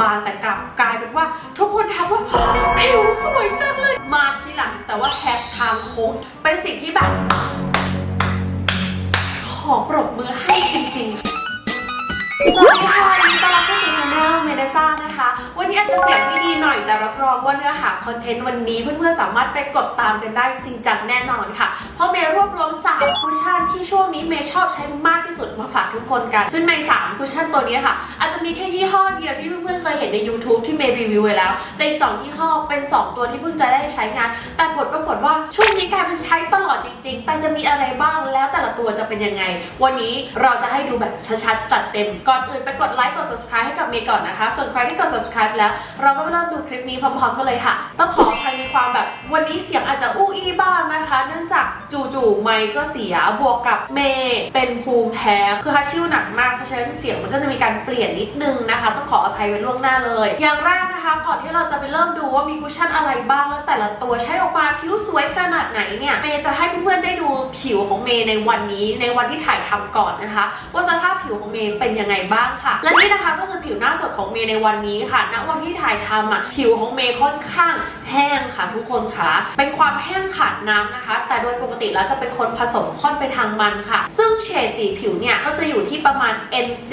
บางๆแต่กลับกลายเป็นว่า ทุกคนทักว่าผิวสวยจังเลย มาทีหลังแต่ว่าแฮกทางโค้งเป็นสิ่งที่แบบ ขอปรบมือให้จริง ๆ สวัสดีค่ะยินดีต้อนรับเข้าสู่ช anel เมเดซ่านะคะ วันนี้อาจจะเสียงไม่ดีหน่อยแต่รับรองว่าเนื้อหาคอนเทนต์วันนี้เพื่อนๆสามารถไปกดตามกันได้จริงจังแน่นอนค่ะ เพราะเมย์รวบรวม3คุชชั่นที่ช่วงนี้เมย์ชอบใช้มากที่สุดมาฝากทุกคนกัน ซึ่งใน3คุชชั่นตัวนี้ค่ะ อาจจะมีแค่ยี่ห้อเดียวที่เพื่อนๆเคยเห็นใน YouTube ที่เมย์รีวิวไว้แล้วแต่อีก2ยี่ห้อเป็น 2 ตัวที่เพิ่งจะได้ใช้งาน แต่ผลปรากฏว่าช่วงนี้กลายเป็นใช้ตลอดจริง ๆ แต่จะมีอะไรบ้างแล้วแต่ละตัวจะเป็นยังไง วันนี้เราจะให้ดูแบบชัดๆจัดเต็มก่อนอื่นไปกดไลค์กด subscribe ให้กับเมย์ก่อนนะคะ ส่วนใครที่กด subscribe แล้ว เราก็มาเริ่มดูคลิปนี้พร้อมๆกันเลยค่ะ ต้องขออภัยในความแบบวันนี้เสียงอาจจะอู้อี้บ้างนะคะ เนื่องจากจู่ๆไมค์ก็เสียบวกกับเมย์เป็นภูมิแพ้คือฮัชชิวหนักมากเพราะฉะนั้นเสียงมันก็จะมีการเปลี่ยนนิดนึงนะคะ ต้องขออภัยไว้ล่วงหน้าเลย อย่างแรกนะคะก่อนที่เราจะไปเริ่มดูว่ามีคุชชั่นอะไรบ้างแล้วแต่ละตัวใช้ออกมาผิวสวยขนาดไหนเนี่ยเมย์จะให้เพื่อนๆได้ดูผิวของเมย์ในวันนี้ในวันที่ถ่ายทำก่อนนะคะ ว่าสภาพผิวของเมย์เป็นยังไงบ้างค่ะ และนี่นะคะก็คือผิวหน้าสดของเมย์ในวันนี้ค่ะ ณ วันที่ถ่ายทำอะผิวของเมย์ค่อนข้างแห้งค่ะทุกคนค่ะ เป็นความแห้งขาดน้ำนะคะ แต่โดยปกติแล้วจะเป็นคนผสมค่อนไปทางมันค่ะ ซึ่งเฉดสีผิวเนี่ยก็จะอยู่ที่ประมาณ NC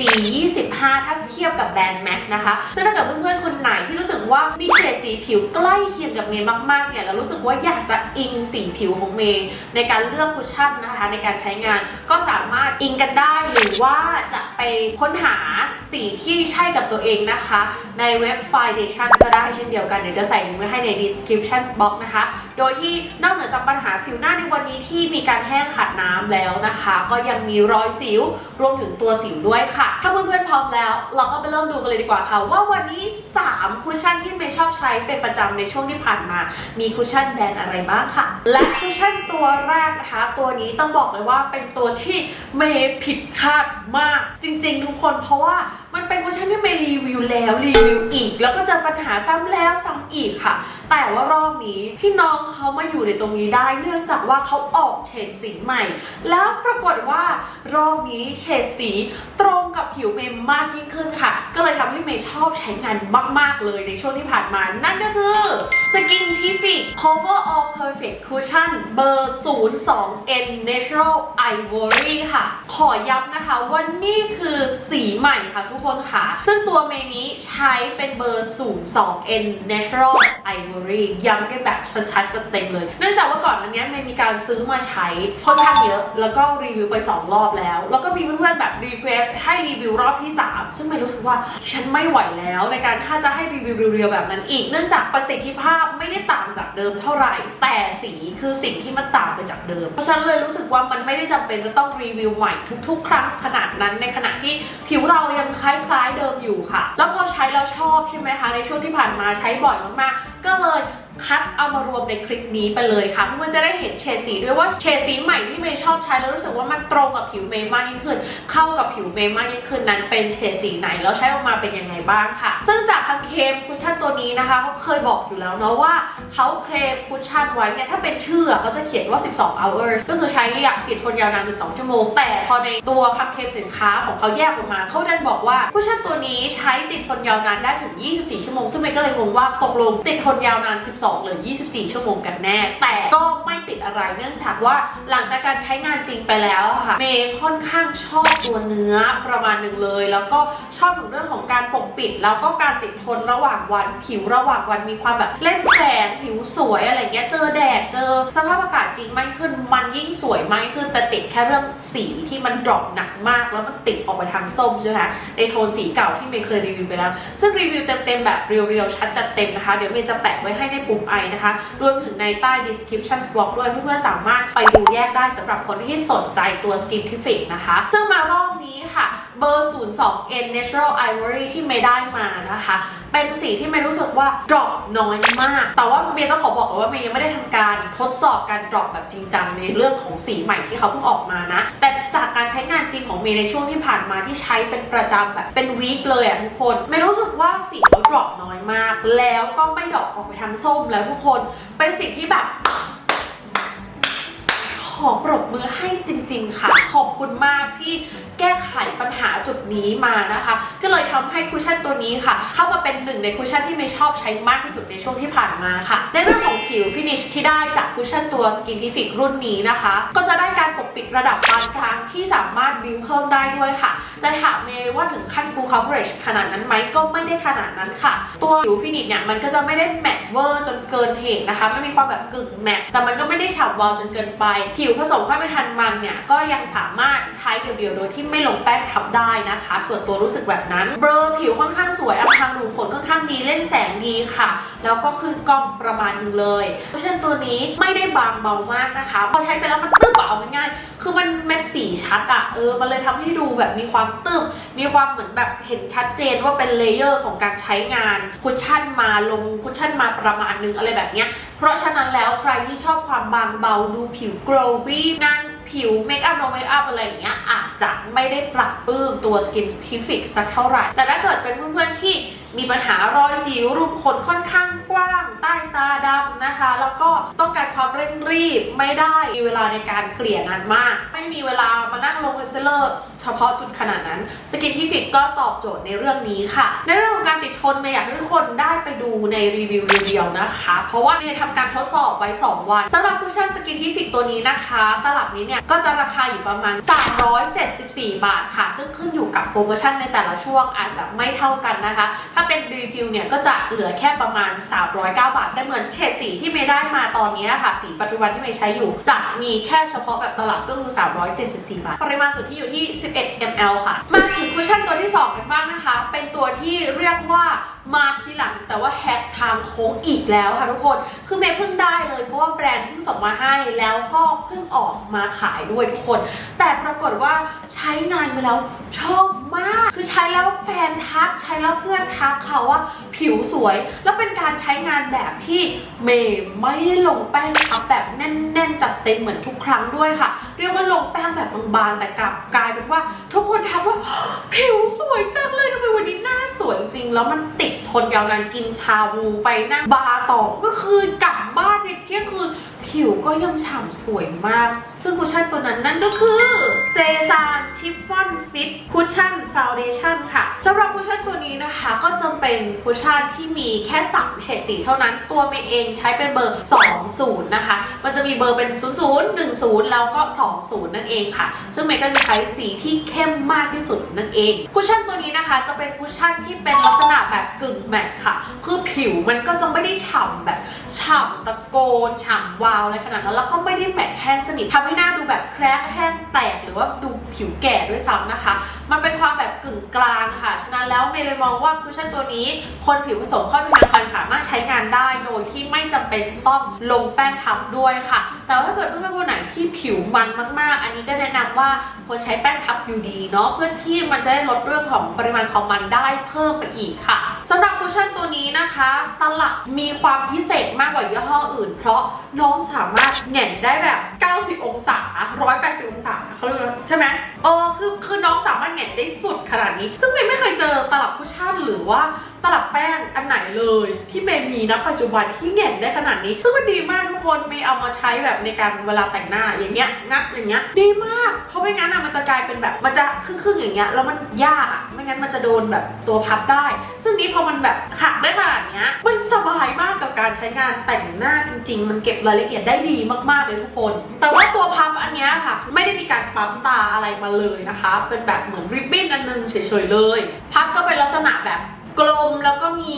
25 ถ้าเทียบกับแบรนด์แม็กนะคะ ซึ่งถ้าเกิดเพื่อนๆคนไหนที่รู้สึกว่ามีเฉดสีผิวใกล้เคียงกับเมย์มากๆเนี่ยแล้วรู้สึกว่าอยากจะอิงสีผิวของเมย์ในการเลือกคุชชั่นนะคะ ในการใช้งานก็สามารถอิงกันได้หรือว่าจะไปค้นหาสีที่ใช่กับตัวเองนะคะ ในเว็บ Foundation ก็ได้เช่นเดียวกัน เดี๋ยวจะใส่ลิงก์ไว้ให้ใน description box นะคะ โดยที่นอกเหนือจากปัญหาผิวหน้าในวันนี้ที่มีการแห้งขาดน้ำแล้วนะคะ ก็ยังมีรอยสิวรวมถึงตัวสิวด้วยค่ะ ถ้าเพื่อนๆพร้อมแล้ว เราก็ไปเริ่มดูกันเลยดีกว่าค่ะ ว่าวันนี้ 3 คุชชั่นที่เมย์ชอบใช้เป็นประจำในช่วงที่ผ่านมา มีคุชชั่นแบรนด์อะไรบ้างค่ะ และคุชชั่นตัวแรกนะคะ ตัวนี้ต้องบอกเลยว่าเป็นตัวที่เมย์ผิดคาด มากจริงๆทุกคนเพราะว่า มันเป็นคุชชั่นที่เมย์รีวิวแล้วรีวิวอีก แล้วก็เจอปัญหาซ้ำแล้วซ้ำอีกค่ะ แต่ว่ารอบนี้ที่น้องเขามาอยู่ในตรงนี้ได้ เนื่องจากว่าเขาออกเฉดสีใหม่ แล้วปรากฏว่ารอบนี้เฉดสีตรงกับผิวเมย์มากยิ่งขึ้นค่ะ ก็เลยทำให้เมย์ชอบใช้งานมาก ๆ เลยในช่วงที่ผ่านมา นั่นก็คือ Skin Tific Cover All Perfect Cushion เบอร์ 02N Natural Ivory ค่ะ ขอย้ำนะคะว่านี่คือสีใหม่ค่ะทุกคนค่ะ ซึ่งตัวเมย์นี้ใช้เป็นเบอร์ 02N Natural Ivory ย้ำกันแบบชัดๆจะเต็มเลย เนื่องจากว่าก่อนอันนี้เมย์มีการซื้อมาใช้ค่อนข้างเยอะ แล้วก็รีวิวไป 2 รอบแล้ว แล้วก็มีเพื่อนๆแบบรีเควสให้รีวิวรอบที่ 3 ซึ่งเมย์รู้สึกว่าฉันไม่ไหวแล้วในการถ้าจะให้รีวิวเรียวๆแบบนั้นอีก เนื่องจากประสิทธิภาพไม่ได้ต่างจากเดิมเท่าไหร่ แต่สีคือสิ่งที่มันต่างไปจากเดิม เพราะฉะนั้นเลยรู้สึกว่ามันไม่ได้จำเป็นจะต้องรีวิวใหม่ทุก ๆ ครั้งขนาดนั้นในขณะที่ผิวเรายังคล้ายๆเดิมอยู่ค่ะ แล้วพอใช้แล้วชอบใช่ไหมคะ ในช่วงที่ผ่านมาใช้บ่อยมากๆ ก็เลย คัดเอามารวมในคลิปนี้ไปเลยค่ะเพื่อนๆจะได้เห็นเฉดสีด้วยว่าเฉดสีใหม่ที่เมย์ชอบใช้แล้วรู้สึกว่ามันตรงกับผิวเมย์มากยิ่งขึ้น เข้ากับผิวเมย์มากยิ่งขึ้นนั้นเป็นเฉดสีไหนแล้วใช้ออกมาเป็นยังไงบ้างค่ะ ซึ่งจากทางเคมคุชชั่นตัวนี้นะคะเขาเคยบอกอยู่แล้วเนาะว่าเขาเคลมคุชชั่นไว้เนี่ยถ้าเป็นชื่อเขาจะเขียนว่า 12 hours ก็คือใช้ยาติดทนยาวนาน 12 ชั่วโมง แต่พอในตัวคำเคมสินค้าของเขาแยกออกมาเขาดันบอกว่าคุชชั่นตัวนี้ใช้ติดทนยาวนานได้ถึง 24 ชั่วโมงซึ่งเมย์ก็เลยงงว่าตกลงติดทนยาวนาน 12หรือ 24 ชั่วโมงกันแน่ แต่ก็ไม่ติดอะไรเนื่องจากว่าหลังจากการใช้งานจริงไปแล้วค่ะเมย์ค่อนข้างชอบตัวเนื้อประมาณหนึ่งเลย แล้วก็ชอบถึงเรื่องของการปกปิด แล้วก็การติดทนระหว่างวันผิวระหว่างวันมีความแบบเล่นแสงผิวสวยอะไรเงี้ยเจอแดดเจอสภาพอากาศจริงไมากขึ้นมันยิ่งสวยมากขึ้นแต่ติดแค่เรื่องสีที่มันดรอปหนักมาก แล้วมันติดออกไปทางส้มใช่ไหมคะในโทนสีเก่าที่เมย์เคยรีวิวไปแล้ว ซึ่งรีวิวเต็มๆแบบเรียวๆชัดจัดเต็มนะคะ เดี๋ยวเมย์จะแปะไว้ให้ในปุ่มไอนะคะ รวมถึงในใต้ description box ด้วยเพื่อนๆสามารถไปดูแยกได้สำหรับคนที่สนใจตัว Skintific นะคะ ซึ่งมารอบนี้ค่ะ เบอร์ 02N Natural Ivory ที่เมย์ได้มานะคะ เป็นสีที่เมย์รู้สึกว่าดรอปน้อยมาก แต่ว่าเมย์ต้องขอบอกว่าเมย์ยังไม่ได้ทำการทดสอบการดรอปแบบจริงจังในเรื่องของสีใหม่ที่เขาเพิ่งออกมานะ แต่จากการใช้งานจริงของเมย์ในช่วงที่ผ่านมาที่ใช้เป็นประจำแบบเป็นวีคเลยอะทุกคนเมย์รู้สึกว่าสีเขาดรอปน้อยมาก แล้วก็ไม่ดรอปออกไปทางส้มแล้วทุกคนเป็นสิ่งที่แบบ ออปรบมือให้จริง ๆ ค่ะ ขอบคุณมากที่แก้ไขปัญหาจุดนี้มานะคะ ก็เลยทำให้คุชชั่นตัวนี้ค่ะ เข้ามาเป็นหนึ่งในคุชชั่นที่ไม่ชอบใช้มากที่สุดในช่วงที่ผ่านมาค่ะ ในเรื่องของผิวฟินิชที่ได้จากคุชชั่นตัวสกินทิฟิกรุ่นนี้นะคะ ก็จะได้การ ปิดระดับปานกลางที่สามารถบิวเพิ่มได้ด้วยค่ะ แต่ถามเมย์ว่าถึงขั้น full coverage ขนาดนั้นไหมก็ไม่ได้ขนาดนั้นค่ะ ตัวผิวฟินิชเนี่ยมันก็จะไม่ได้แมตเวอร์จนเกินเหตุนะคะไมันมีความแบบกึ่งแมตแต่มันก็ไม่ได้ฉ่ำวาวจนเกินไป ผิวผสมผ้าไม่ทันมันเนี่ยก็ยังสามารถใช้เดี่ยวๆโดยที่ไม่ลงแป้งทับได้นะคะ ส่วนตัวรู้สึกแบบนั้น เบลอผิวค่อนข้างสวยอำพรางรูขุมขนค่อนข้างดีเล่นแสงดีค่ะ แล้วก็ขึ้นกล้องประมาณนึงเลยเพราะฉะนั้นตัวนี้ไม่ได้บางเบามากนะคะพอใช้ไปแล้วมันตึ๊บอะเอาง่ายๆคือมันเม็ดสีชัดอะเออ มันเลยทำให้ดูแบบมีความตึ๊บมีความเหมือนแบบเห็นชัดเจนว่าเป็นเลเยอร์ของการใช้งานคุชชั่นมาลงคุชชั่นมาประมาณนึงอะไรแบบเนี้ย เพราะฉะนั้นแล้วใครที่ชอบความบางเบาดูผิวโกลวี่งานผิวเมคอัพโนเมคอัพอะไรอย่างเงี้ยอาจจะไม่ได้ปรับปื้มตัว Skin t i f i c สักเท่าไหร่ แต่ถ้าเกิดเป็นเพื่อนๆที่มีปัญหารอยสิวรูขุมขนค่อนข้างกว้าง ใต้ตาดำนะคะ แล้วก็ รีบไม่ได้มีเวลาในการเกลี่ยงานมาก ไม่มีเวลามานั่งลงคอนซีลเลอร์ เฉพาะจุดขนาดนั้น Skin t i f i c ก็ตอบโจทย์ในเรื่องนี้ค่ะ ในเรื่องของการติดทนเมย์อยากให้ทุกคนได้ไปดูในรีวิวเดียวนะคะ เพราะว่าเมย์ทำการทดสอบไว้ 2 วันสำหรับคุชชั่นสกินทิฟิกตัวนี้นะคะ ตลับนี้เนี่ยก็จะราคาอยู่ประมาณ 374 บาทค่ะ ซึ่งขึ้นอยู่กับโปรโมชั่นในแต่ละช่วงอาจจะไม่เท่ากันนะคะ ถ้าเป็นรีฟิลเนี่ยก็จะเหลือแค่ประมาณ 309 บาท แต่เหมือนเฉดสีที่เมย์ได้มาตอนนี้ค่ะ สีปัจจุบันที่เมย์ใช้อยู่ จะมีแค่เฉพาะแบบตลับก็คือ 374 บาท ปริมาณสุทธิอยู่ที่11 ml ค่ะ มาถึงคุชชั่นตัวที่ 2 กันบ้างนะคะ เป็นตัวที่เรียกว่ามาทีหลังแต่ว่าแฮกทางโค้งอีกแล้วค่ะทุกคน คือเมย์เพิ่งได้เลยเพราะว่าแบรนด์เพิ่งส่งมาให้แล้วก็เพิ่งออกมาขายด้วยทุกคน แต่ปรากฏว่าใช้งานไปแล้วชอบมาก คือใช้แล้วแฟนทัก ใช้แล้วเพื่อนทักค่ะว่าผิวสวย แล้วเป็นการใช้งานแบบที่เมย์ไม่ได้ลงแป้งทับแบบแน่นๆจัดเต็มเหมือนทุกครั้งด้วยค่ะ เรียกว่าลงแป้งแบบบางๆแต่กลับกลายเป็นว่า ทุกคนทักว่าผิวสวยจังเลยทำไมวันนี้หน้าสวยจริง แล้วมันติดทนยาวนานกินชาบูไปนั่งบาร์ต่อก็คือกลับบ้านในเที่ยงคืน ผิวก็ยังฉ่ำสวยมาก ซึ่งคุชชั่นตัวนั้นนั่นก็คือเซซานชิฟฟอนฟิตคุชชั่นฟาวเดชั่นค่ะสำหรับคุชชั่นตัวนี้นะคะ ก็จะเป็นคุชชั่นที่มีแค่3เฉดสีเท่านั้น ตัวเมย์เองใช้เป็นเบอร์ 20 นะคะ มันจะมีเบอร์เป็น 00 10 แล้วก็ 20 นั่นเองค่ะ ซึ่งเมย์ก็จะใช้สีที่เข้มมากที่สุดนั่นเองคุชชั่นตัวนี้นะคะ จะเป็นคุชชั่นที่เป็นลักษณะแบบกึ่งแมตต์ค่ะ คือผิวมันก็จะไม่ได้ฉ่ำแบบฉ่ำตะโกนฉ่ำวาวอะไรขนาดนั้นแล้วก็ไม่ได้แมตต์แห้งสนิททำให้หน้าดูแบบแครกแห้งแตก หรือว่าดูผิวแก่ด้วยซ้ำนะคะ มันเป็นความแบบกึ่งกลางค่ะ ฉะนั้นแล้วเมย์เลยมองว่าคุชชั่นตัวนี้ คนผิวผสมข้อผิวทางมันสามารถใช้งานได้โดยที่ไม่จำเป็นต้องลงแป้งทับด้วยค่ะ แต่ว่าถ้าเกิดเพื่อนๆคนไหนที่ผิวมันมากๆ อันนี้ก็แนะนำว่าควรใช้แป้งทับอยู่ดีเนาะเพื่อที่มันจะได้ลดเรื่องของปริมาณของมันได้เพิ่มไปอีกค่ะ สำหรับคุชชั่นตัวนี้นะคะ ตลับมีความพิเศษมากกว่ายี่ห้ออื่น เพราะน้องสามารถแหง่นได้แบบ 90 องศา 180 องศาเขาเรียกว่าใช่ไหมเออคือคือน้องสามารถแหง่นได้สุดขนาดนี้ ซึ่งเมย์ไม่เคยเจอตลับคุชชั่นหรือว่า ตลับแป้งอันไหนเลย ที่เมย์มีนะปัจจุบันที่แหง่นได้ขนาดนี้ ซึ่งมันดีมากทุกคนเมย์เอามาใช้แบบในการเวลาแต่งหน้าอย่างเงี้ยงัดอย่างเงี้ยดีมาก เพราะไม่งั้นอะมันจะกลายเป็นแบบมันจะครึ่งๆอย่างเงี้ยแล้วมันยากอะไม่งั้นมันจะโดนแบบตัวพับได้ ซึ่งนี้พอมันแบบหักได้ขนาดเนี้ยมันสบายมากกับการใช้งานแต่งหน้าจริง ๆ มันเก็บรายละเอียดได้ดีมากๆเลยทุกคน แต่ว่าตัวพับอันเนี้ยค่ะ ไม่ได้มีการปั๊มตาอะไรมาเลยนะคะ เป็นแบบเหมือนริบบิ้นอันนึงเฉยๆเลย พับก็เป็นลักษณะแบบ กลมแล้วก็มี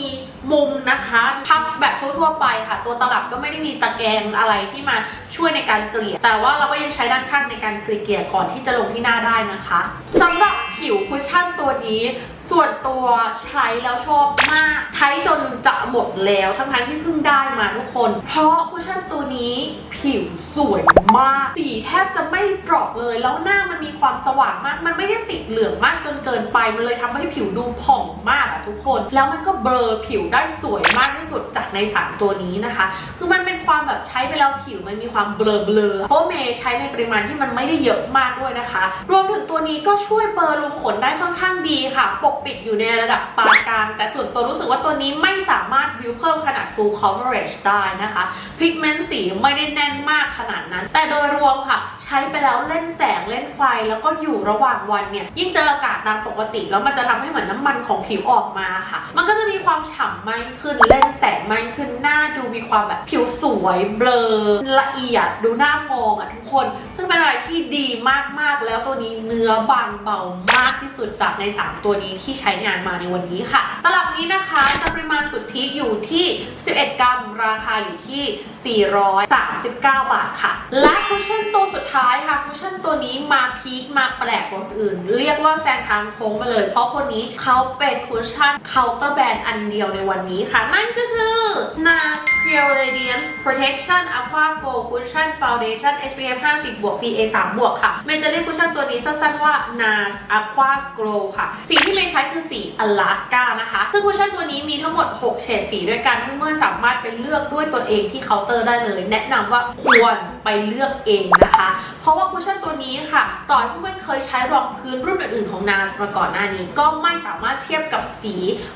มุมนะคะพับแบบทั่วๆไปค่ะ ตัวตลับก็ไม่ได้มีตะแกรงอะไรที่มาช่วยในการเกลี่ย แต่ว่าเราก็ยังใช้ด้านข้างในการเกลี่ยก่อนที่จะลงที่หน้าได้นะคะสำหรับ ผิวคุชชั่นตัวนี้ ส่วนตัวใช้แล้วชอบมาก ใช้จนจะหมดแล้วทั้งๆที่เพิ่งได้มาทุกคน เพราะคุชชั่นตัวนี้ผิวสวยมาก สีแทบจะไม่ดรอปเลย แล้วหน้ามันมีความสว่างมาก มันไม่ได้ติดเหลืองมากจนเกินไป มันเลยทำให้ผิวดูผ่องมากอะทุกคน แล้วมันก็เบลอผิวได้สวยมากที่สุดจากในสามตัวนี้นะคะ คือมันเป็นความแบบใช้ไปแล้วผิวมันมีความเบลอเบลอๆเพราะเมย์ใช้ในปริมาณที่มันไม่ได้เยอะมากด้วยนะคะ รวมถึงตัวนี้ก็ช่วยเบลอมขนได้ค่อนข้างดีค่ะ ปกปิดอยู่ในระดับปานกลางางแต่ส่วนตัวรู้สึกว่าตัวนี้ไม่สามารถวิวเพิ่มขนาด full coverage ได้นะคะพิกเมนต์สีไม่ได้แน่นมากขนาดนั้น แต่โดยรวมค่ะ ใช้ไปแล้วเล่นแสงเล่นไฟแล้วก็อยู่ระหว่างวันเนี่ย ยิ่งเจออากาศตามปกติ แล้วมันจะทำให้เหมือนน้ำมันของผิวออกมาค่ะ มันก็จะมีความฉ่ำมากขึ้นเล่นแสงมากขึ้นหน้าดูมีความแบบผิวสวยเบลอละเอียดดูหน้ามองอะทุกคน ซึ่งเป็นอะไรที่ดีมากๆแล้วตัวนี้เนื้อบางเบามากากที่สุดจากใน 3 ตัวนี้ที่ใช้งานมาในวันนี้ค่ะ ตลับนี้นะคะจะปริมาณสุทธิอยู่ที่ 11 กรัม ราคาอยู่ที่439 บาทค่ะ และคุชชั่นตัวสุดท้ายค่ะคุชชั่นตัวนี้มาพีคมาแปลกกว่าอื่น เรียกว่าแซงทางโค้งมาเลย เพราะคนนี้เขาเป็นคุชชั่นเคาน์เตอร์แบรนด์อันเดียวในวันนี้ค่ะ นั่นก็คือ NARS Pure Radiance Protection Aqua Go Cushion Foundation SPF 50 บวก PA 3 บวกค่ะ เมย์จะเรียกคุชชั่นตัวนี้สั้นๆว่า NARS Aqua Glow ค่ะ สีที่เมย์ใช้คือสี Alaska นะคะ ซึ่งคุชชั่นตัวนี้มีทั้งหมด 6 เฉดสีด้วยกันเพื่อนๆสามารถไปเลือกด้วยตัวเองที่เคาเตอร์ได้เลย แนะนำว่าควรไปเลือกเองนะคะ เพราะว่าคุชชั่นตัวนี้ค่ะ ต่อให้เพื่อนๆเคยใช้รองพื้นรุ่นอื่นๆของนาสมาก่อนหน้านี้ ก็ไม่สามารถเทียบกับสี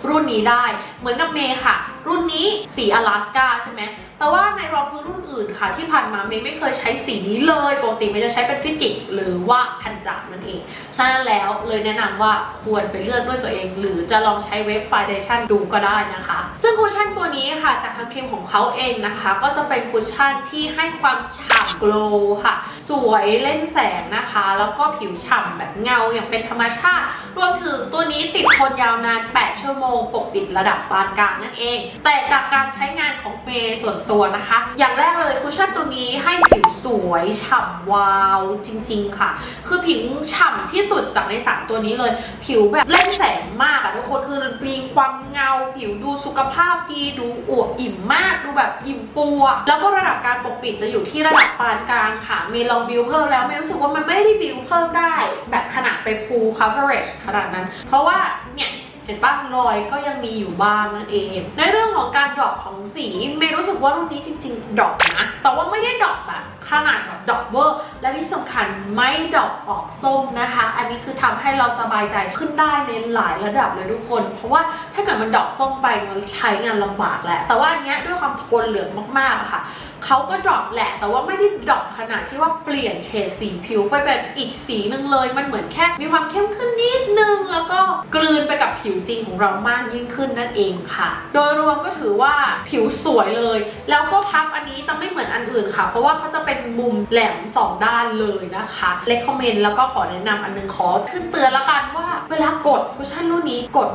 รุ่นนี้ได้ เหมือนกับเมย์ค่ะ รุ่นนี้สีอลาสกาใช่ไหม แต่ว่าในรองพื้นรุ่นอื่นค่ะ ที่ผ่านมาเมย์ไม่เคยใช้สีนี้เลยปกติเมย์จะใช้เป็นฟิจิกหรือว่าพันจับนั่นเองฉะนั้นแล้วเลยแนะนำว่าควรไปเลือกด้วยตัวเอง หรือจะลองใช้เว็บไฟเดชั่นดูก็ได้นะคะ ซึ่งคุชชั่นตัวนี้ค่ะ จากทางครีมของเขาเองนะคะ ก็จะเป็นคุชชั่นที่ให้ความฉ่ำโกลว์ค่ะ สวยเล่นแสงนะคะ แล้วก็ผิวฉ่ำแบบเงาอย่างเป็นธรรมชาติ รวมถึงตัวนี้ติดทนยาวนาน 8 ชั่วโมง ปกปิดระดับปานกลางนั่นเอง แต่จากการใช้งานของเมย์ส่วนตัวนะคะ อย่างแรกเลยคุชชั่นตัวนี้ให้ผิวสวยฉ่ำวาวจริง ๆ ค่ะ คือผิวฉ่ำที่สุดจากในสามตัวนี้เลย ผิวแบบเล่นแสงมากอะทุกคนคือมีความเงา ผิวดูสุขภาพดีดูอวบอิ่มมากดูแบบอิ่มฟูแล้วก็ระดับการปกปิดจะอยู่ที่ระดับปานกลางค่ะมย์ลองบิวเพิ่มแล้วไม่รู้สึกว่ามันไม่ได้บิวเพิ่มได้ แบบขนาดไป full coverage ขนาดนั้น เพราะว่าเนี่ย เห็นปะรอยก็ยังมีอยู่บ้างนั่นเอง ในเรื่องของการดรอปของสีเมย์รู้สึกว่ารุ่นนี้จริง ๆดรอปนะแต่ว่าไม่ได้ดรอปแบบขนาดแบบดรอปเวอร์ และที่สำคัญไม่ดรอปออกส้มนะคะ อันนี้คือทำให้เราสบายใจขึ้นได้ในหลายระดับเลยทุกคน เพราะว่าถ้าเกิดมันดรอปส้มไปมันใช้งานลำบากแหละแต่ว่าอันเนี้ยด้วยความทนเหลืองมากๆอะค่ะ เขาก็ดรอปแหละ แต่ว่าไม่ได้ดรอปขนาดที่ว่าเปลี่ยนเฉดสีผิวไปเป็นอีกสีหนึ่งเลย มันเหมือนแค่มีความเข้มขึ้นนิดนึง แล้วก็กลืนไปกับผิวจริงของเรามากยิ่งขึ้นนั่นเองค่ะ โดยรวมก็ถือว่าผิวสวยเลย แล้วก็พับอันนี้จะไม่เหมือนอันอื่นค่ะ เพราะว่าเขาจะเป็นมุมแหลมสองด้านเลยนะคะเลคคอมเมนต์แล้วก็ขอแนะนำอันหนึงขอขึ้นเตือนละกันว่าเวลากดคุชชั่นรุ่นนี้กด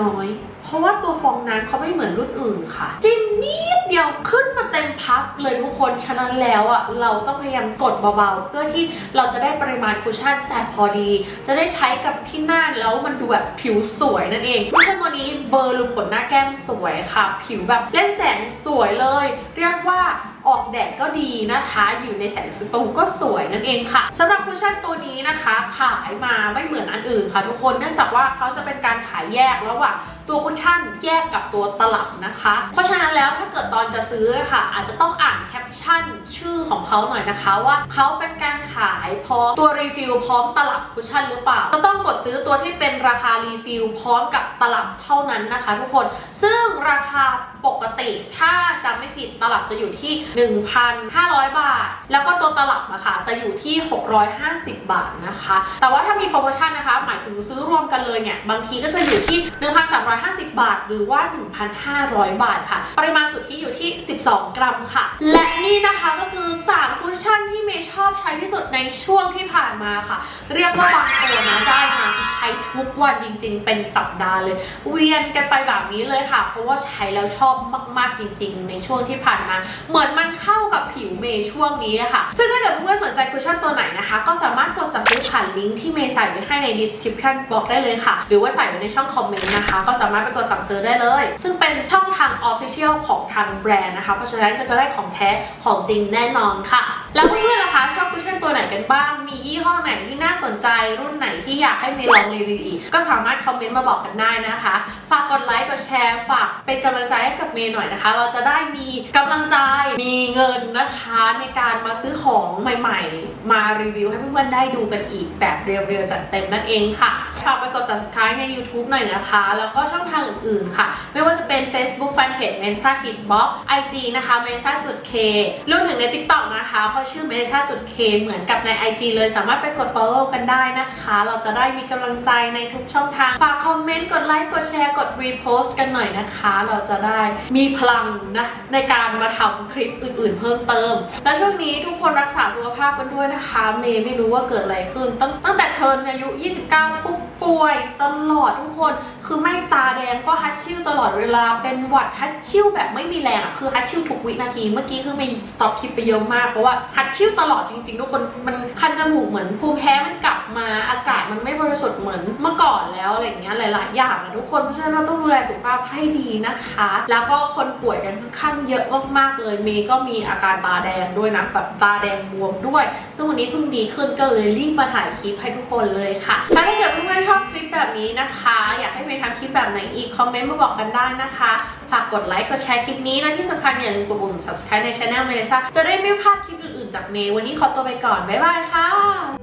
น้อยๆ เพราะว่าตัวฟองน้ำเขาไม่เหมือนรุ่นอื่นค่ะ จิ้มนิดเดียวขึ้นมาเต็มพัฟเลยทุกคน ฉะนั้นแล้วอะเราต้องพยายามกดเบาๆ เพื่อที่เราจะได้ปริมาณคุชชั่นแต่พอดี จะได้ใช้กับที่หน้าแล้วมันดูแบบผิวสวยนั่นเองคุชชั่นตัวนี้เบอร์ลูขนหน้าแก้มสวยค่ะ ผิวแบบเล่นแสงสวยเลย เรียกว่า ออกแดดก็ดีนะคะ อยู่ในแสงสตูก็สวยนั่นเองค่ะสำหรับคุชชั่นตัวนี้นะคะ ขายมาไม่เหมือนอันอื่นค่ะ ทุกคนเนื่องจากว่าเขาจะเป็นการขายแยกระหว่างตัวคุชชั่นแยกกับตัวตลับนะคะ เพราะฉะนั้นแล้วถ้าเกิดตอนจะซื้อค่ะ อาจจะต้องอ่านแคปชั่นชื่อของเขาหน่อยนะคะว่าเขาเป็นการขายพร้อมตัวรีฟิลพร้อมตลับคุชชั่นหรือเปล่าก็ต้องกดซื้อตัวที่เป็นราคารีฟิลพร้อมกับตลับเท่านั้นนะคะ ทุกคนซึ่งราคา ปกติถ้าจำไม่ผิดตลับจะอยู่ที่ 1,500 บาท แล้วก็ตัวตลับอะค่ะจะอยู่ที่ 650 บาทนะคะ แต่ว่าถ้ามีโปรโมชั่นนะคะ หมายถึงซื้อรวมกันเลยเนี่ย บางทีก็จะอยู่ที่ 1,350 บาท หรือว่า 1,500 บาทค่ะ ปริมาณสุดทธิอยู่ที่ 12 กรัมค่ะ และนี่นะคะก็คือ 3 คุชชั่นที่เมย์ชอบใช้ที่สุดในช่วงที่ผ่านมาค่ะ เรียกว่าบางตัวนะได้มาใช้ทุกวันจริง ๆ เป็นสัปดาห์เลย เวียนกันไปแบบนี้เลยค่ะ เพราะว่าใช้แล้วชอบมากๆจริง ๆ ในช่วงที่ผ่านมา เหมือนมันเข้ากับผิวเมย์ช่วงนี้ค่ะ ซึ่งถ้าเกิดเพื่อนๆสนใจคุชชั่นตัวไหนนะคะ ก็สามารถกดสั่งซื้อผ่านลิงก์ที่เมย์ใส่ไว้ให้ใน description box ได้เลยค่ะ หรือว่าใส่ไว้ในช่องคอมเมนต์นะคะ ก็สามารถไปกดสั่งซื้อได้เลย ซึ่งเป็นช่องทาง official ของทางแบรนด์นะคะ เพราะฉะนั้นก็จะได้ของแท้ของจริงแน่นอนค่ะ แล้วเพื่อนๆล่ะคะชอบคุชชั่นตัวไหนกันบ้าง มียี่ห้อไหนที่น่าสนใจ รุ่นไหนที่อยากให้เมย์ลองรีวิวอีก ก็สามารถคอมเมนต์มาบอกกันได้นะคะ ฝากกดไลค์ กดแชร์ ฝากเป็นกำลังใจให้กับเมย์หน่อยนะคะ เราจะได้มีกำลังใจ มีเงินนะคะในการมาซื้อของใหม่ๆ มารีวิวให้เพื่อนๆได้ดูกันอีกแบบเรียวๆจัดเต็มนั่นเองค่ะ ฝากไปกด subscribe ใน YouTube หน่อยนะคะ แล้วก็ช่องทางอื่นๆค่ะ ไม่ว่าจะเป็น Facebook Fanpage m e n s a k i d Box IG นะคะ m e n s a จุด K รวมถึงใน TikTok นะคะเพราะชื่อ m e n s a จุด K เหมือนกับใน IG เลยสามารถไปกด follow กันได้นะคะ เราจะได้มีกำลังใจในทุกช่องทาง ฝากคอมเมนต์ กดไลค์ กดแชร์ กด repost กันหน่อยนะคะ เราจะได้มีพลังนะในการมาทำคลิปอื่นๆ เพิ่มเติม และช่วงนี้ทุกคนรักษาสุขภาพกันด้วยนะคะ เมย์ไม่รู้ว่าเกิดอะไรขึ้น ตั้งตั้งแต่เทิร์นอายุ 29ปุ๊บป่วยตลอดทุกคนคือไม่ตาแดงก็ฮัตชิ่วตลอดเวลาเป็นหวัดฮัตชิ่วแบบไม่มีแรงอะคือฮัตชิ่วทุกวินาทีเมื่อกี้คือไม่สต็อปคลิปไปเยอะมากเพราะว่าฮัตชิ่วตลอดจริงๆทุกคนมันคันจมูกเหมือนภูมิแพ้มันกลับมาอากาศมันไม่บริสุทธิ์เหมือนเมื่อก่อนแล้วอะไรอย่างเงี้ยหลาย ๆ อย่างอะทุกคนเพราะฉะนั้นเราต้องดูแลสุขภาพให้ดีนะคะ แล้วก็คนป่วยกันค่อนข้างเยอะมากๆเลยเมย์ก็มีอาการตาแดงด้วยนะแบบตาแดงบวมด้วย ซึ่งวันนี้เพิ่งดีขึ้นก็เลยรีบมาถ่ายคลิปให้ทุกคนเลยค่ะถ้าเกิดเพื่อนๆชอบคลิปแบบนี้นะคะ อยากให้เมย์ทำคลิปแบบไหนอีก คอมเมนต์มาบอกกันได้นะคะ ฝากกดไลค์ กดแชร์คลิปนี้และที่สำคัญอย่าลืมกดปุ่ม subscribe ในช anel เมลิซ่าจะได้ไม่พลาดคลิปอื่นๆจากเมย์วันนี้ขอตัวไปก่อน บ๊ายบายค่ะ